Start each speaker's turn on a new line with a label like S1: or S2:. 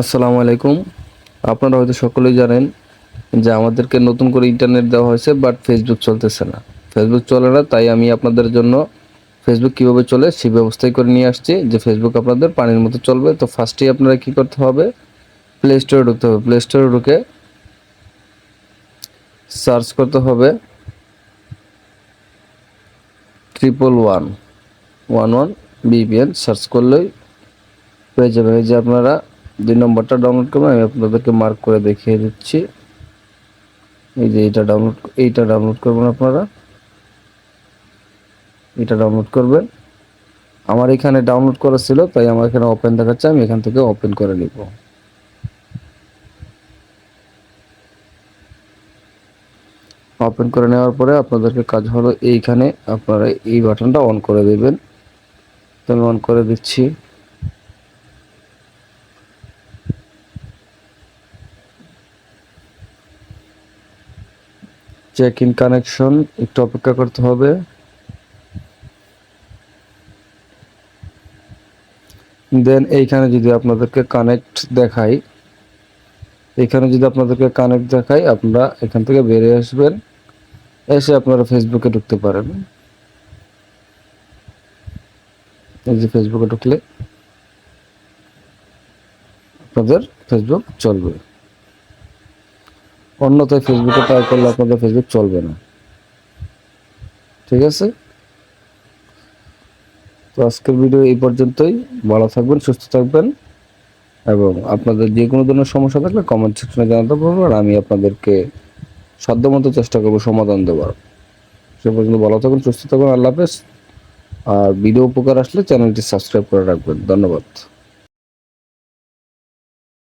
S1: আসসালামু আলাইকুম। আপনারা হয়তো সকলেই জানেন যে আমাদেরকে নতুন করে ইন্টারনেট দেওয়া হয়েছে বাট ফেসবুক চলতেছে না। ফেসবুক চলে না, তাই আমি আপনাদের জন্য ফেসবুক কীভাবে চলে সেই ব্যবস্থাই করে নিয়ে আসছি যে ফেসবুক আপনাদের পানির মতো চলবে। তো ফার্স্টেই আপনারা কী করতে হবে? প্লে স্টোরে ঢুকতে হবে। প্লে স্টোরে ঢুকে সার্চ করতে হবে triple one one one VPN search করলেই পেয়ে যাবে। যে আপনারা দুই নম্বরটা ডাউনলোড করবেন আমি আপনাদেরকে মার্ক করে দেখিয়ে দিচ্ছি। এই যে এটা ডাউনলোড এইটা ডাউনলোড করবেন আপনারা। এটা ডাউনলোড করবেন। আমার এখানে ডাউনলোড করা ছিল, তাই আমার এখানে ওপেন দেখাচ্ছে, আমি এখান থেকে ওপেন করে নিব। ওপেন করে নেওয়ার পরে আপনাদেরকে কাজ হলো এইখানে আপনারা এই বাটনটা অন করে দেবেন। তো আমি অন করে দিচ্ছি। চেক ইন কানেকশন একটু অপেক্ষা করতে হবে। দেন এইখানে যদি আপনাদেরকে কানেক্ট দেখাই এখানে যদি আপনাদেরকে কানেক্ট দেখাই, আপনারা এখান থেকে বেরিয়ে আসবেন। এসে আপনারা ফেসবুকে ঢুকতে পারেন। এই যে ফেসবুকে ঢুকলে আপনাদের ফেসবুক চলবে। অন্যথায় ফেসবুকে ট্রাই করলে আপনাদের ফেসবুক চলবে না। ঠিক আছে? তো আজকের ভিডিও এই পর্যন্তই। ভালো থাকবেন সুস্থ থাকবেন এবং আপনাদের যে কোনো ধরনের সমস্যা থাকলে কমেন্ট সেকশনে জানাতে পারবেন আর আমি আপনাদেরকে সাধ্যমতো চেষ্টা করব সমাধান দেওয়ার। সে পর্যন্ত ভালো থাকুন সুস্থ থাকুন আল্লাহ হাফেজ। আর ভিডিও উপকার আসলে চ্যানেলটি সাবস্ক্রাইব করে রাখবেন। ধন্যবাদ।